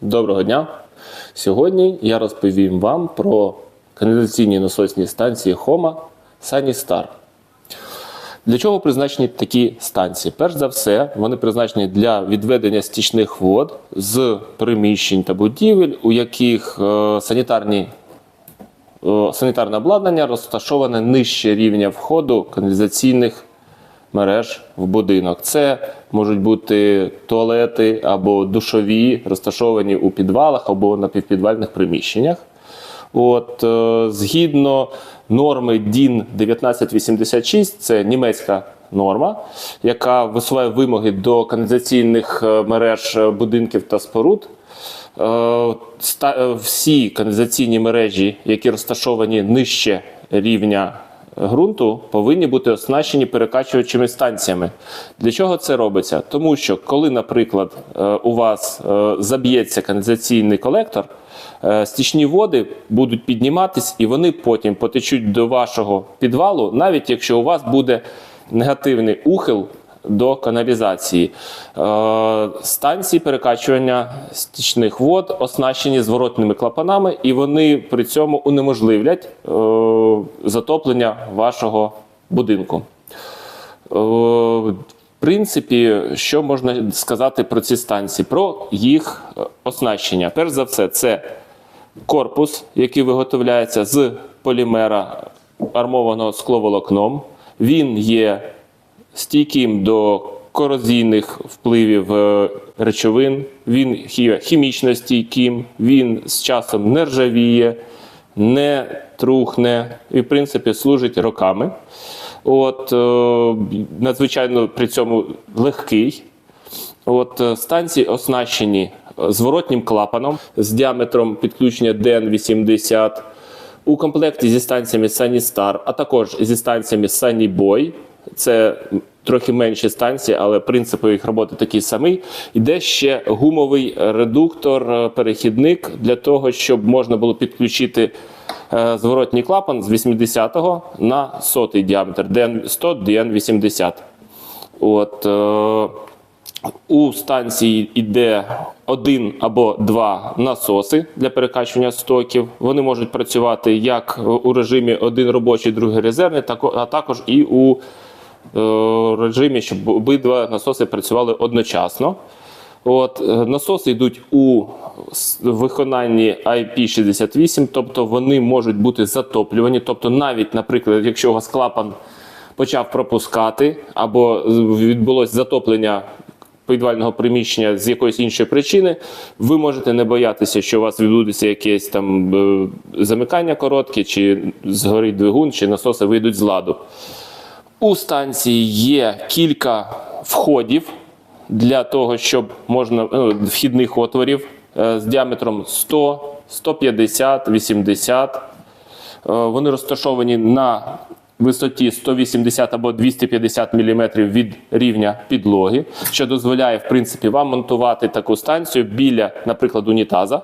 Доброго дня! Сьогодні я розповім вам про каналізаційні насосні станції Хома Саністар. Для чого призначені такі станції? Перш за все, вони призначені для відведення стічних вод з приміщень та будівель, у яких е, санітарні, е, санітарне обладнання розташоване нижче рівня входу каналізаційних мереж в будинок. Це можуть бути туалети або душові, розташовані у підвалах або на півпідвальних приміщеннях. От, е, згідно норми DIN 1986, це німецька норма, яка висуває вимоги до каналізаційних е, мереж е, будинків та споруд. Всі каналізаційні мережі, які розташовані нижче рівня ґрунту, повинні бути оснащені перекачувачими станціями. Для чого це робиться? Тому що коли, наприклад, е, у вас е, заб'ється каналізаційний колектор, е, стічні води будуть підніматись і вони потім потечуть до вашого підвалу, навіть якщо у вас буде негативний ухил до каналізації. Е, Станції перекачування стічних вод оснащені зворотними клапанами, і вони при цьому унеможливлять е, затоплення вашого будинку. Е, В принципі, що можна сказати про ці станції? Про їх оснащення. Перш за все, це корпус, який виготовляється з полімера армованого скловолокном. Він є стійким до корозійних впливів е, речовин, він хімічно стійким, він з часом не ржавіє, не трухне і, в принципі, служить роками. От, е, надзвичайно при цьому легкий. От е, станції оснащені зворотнім клапаном з діаметром підключення DN80 у комплекті зі станціями Саністар, а також зі станціями Санібой. Це трохи менші станції, але принципи їх роботи такі самі. Іде ще гумовий редуктор, е, перехідник для того, щоб можна було підключити е, зворотній клапан з 80 на 100 діаметр DN100 DN80. От, е, у станції йде один або два насоси для перекачування стоків. Вони можуть працювати як у режимі один робочий, другий резервний, а також і у режимі, щоб обидва насоси працювали одночасно. От, е, насоси йдуть у виконанні IP68, тобто вони можуть бути затоплювані. Тобто, навіть, наприклад, якщо у вас клапан почав пропускати, або відбулось затоплення підвального приміщення з якоїсь іншої причини, ви можете не боятися, що у вас відбудеться якесь там е, замикання коротке, чи згорить двигун, чи насоси вийдуть з ладу. У станції є кілька входів для того, щоб можна ну, вхідних отворів е, з діаметром 100, 150, 80. Е, Вони розташовані на висоті 180 або 250 мм від рівня підлоги, що дозволяє, в принципі, вам монтувати таку станцію біля, наприклад, унітаза.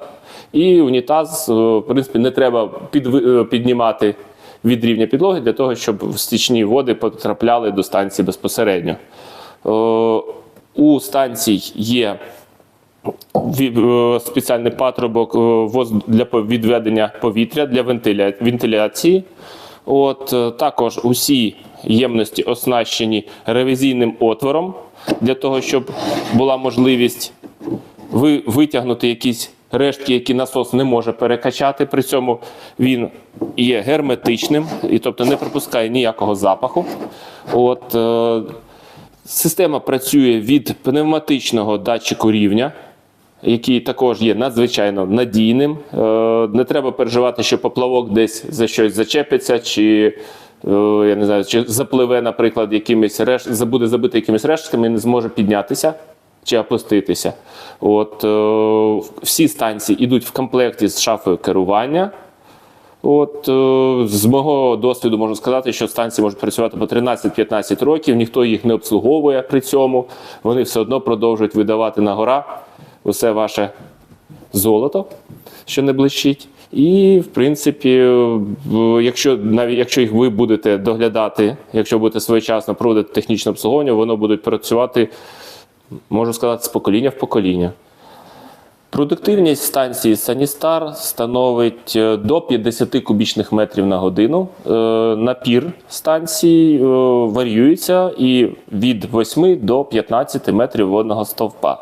І унітаз, е, в принципі, не треба е, піднімати від рівня підлоги для того, щоб стічні води потрапляли до станції безпосередньо. Е, У станцій є е, спеціальний патрубок е, для відведення повітря для вентиляції. От, також усі ємності оснащені ревізійним отвором для того, щоб була можливість ви витягнути якісь рештки, які насос не може перекачати. При цьому він є герметичним, і тобто не пропускає ніякого запаху. От, е, система працює від пневматичного датчику рівня. Який також є надзвичайно надійним. Е, Не треба переживати, що поплавок десь за щось зачепиться, чи е, я не знаю, чи запливе, наприклад, якимись реш... буде забити якимись рештками і не зможе піднятися чи опуститися. От, е, всі станції йдуть в комплекті з шафою керування. От, е, з мого досвіду можу сказати, що станції можуть працювати по 13-15 років, ніхто їх не обслуговує при цьому. Вони все одно продовжують видавати на гора усе ваше золото, що не блищить. І, в принципі, якщо навіть якщо їх ви будете доглядати, якщо будете своєчасно проводити технічне обслуговування, воно буде працювати, можу сказати, з покоління в покоління. Продуктивність станції Саністар становить е, до 50 кубічних метрів на годину. Е, Напір станції е, варіюється і від 8 до 15 метрів водного стовпа.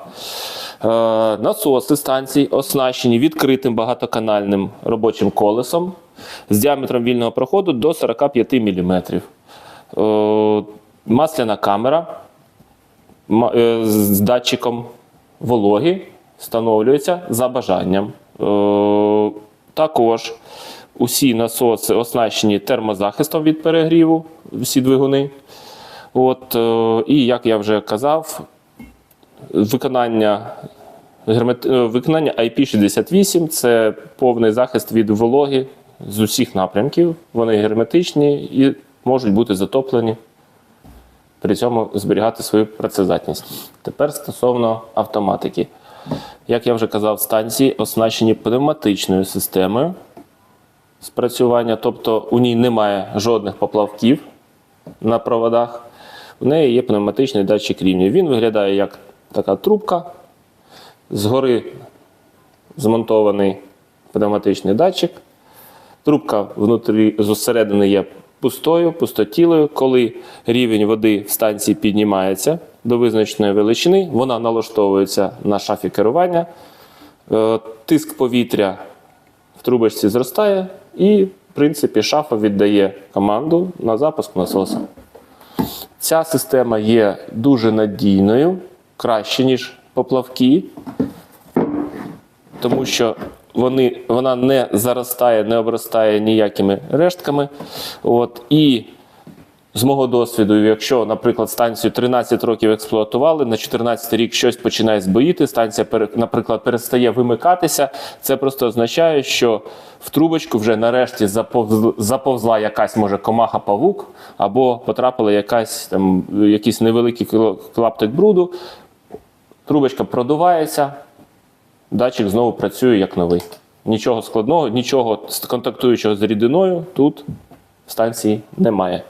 Насоси станції оснащені відкритим багатоканальним робочим колесом з діаметром вільного проходу до 45 мм. Масляна камера з датчиком вологи встановлюється за бажанням. Е, Також усі насоси оснащені термозахистом від перегріву, всі двигуни. От, е, і як я вже казав, виконання, е, виконання IP68 це повний захист від вологи з усіх напрямків. Вони герметичні і можуть бути затоплені при цьому зберігати свою працездатність. Тепер стосовно автоматики. Як я вже казав, станції оснащені пневматичною системою спрацювання, тобто у ній немає жодних поплавків на проводах. У неї є пневматичний датчик рівня. Він виглядає як така трубка. Згори змонтований пневматичний датчик. Трубка внутрі зсередини є пустою, пустотілою. Коли рівень води в станції піднімається до визначеної величини, вона налаштовується на шафі керування. Е, Тиск повітря в трубочці зростає, і, в принципі, шафа віддає команду на запуск насоса. Ця система є дуже надійною, краще, ніж поплавки, тому що вони, вона не заростає, не обростає ніякими рештками. От, і з мого досвіду, якщо, наприклад, станцію 13 років експлуатували, на 14 рік щось починає збоїти, станція, наприклад, перестає вимикатися, це просто означає, що в трубочку вже нарешті заповз- заповзла якась, може, комаха-павук, або потрапила якась, там, якийсь невеликий клаптик бруду, трубочка продувається, датчик знову працює як новий. Нічого складного, нічого контактуючого з рідиною тут станції немає.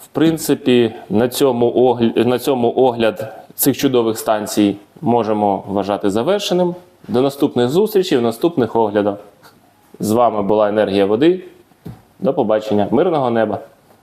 В принципі, на цьому, огляд, на цьому огляд цих чудових станцій можемо вважати завершеним. До наступних зустрічей в наступних оглядах. З вами була енергія води. До побачення. Мирного неба!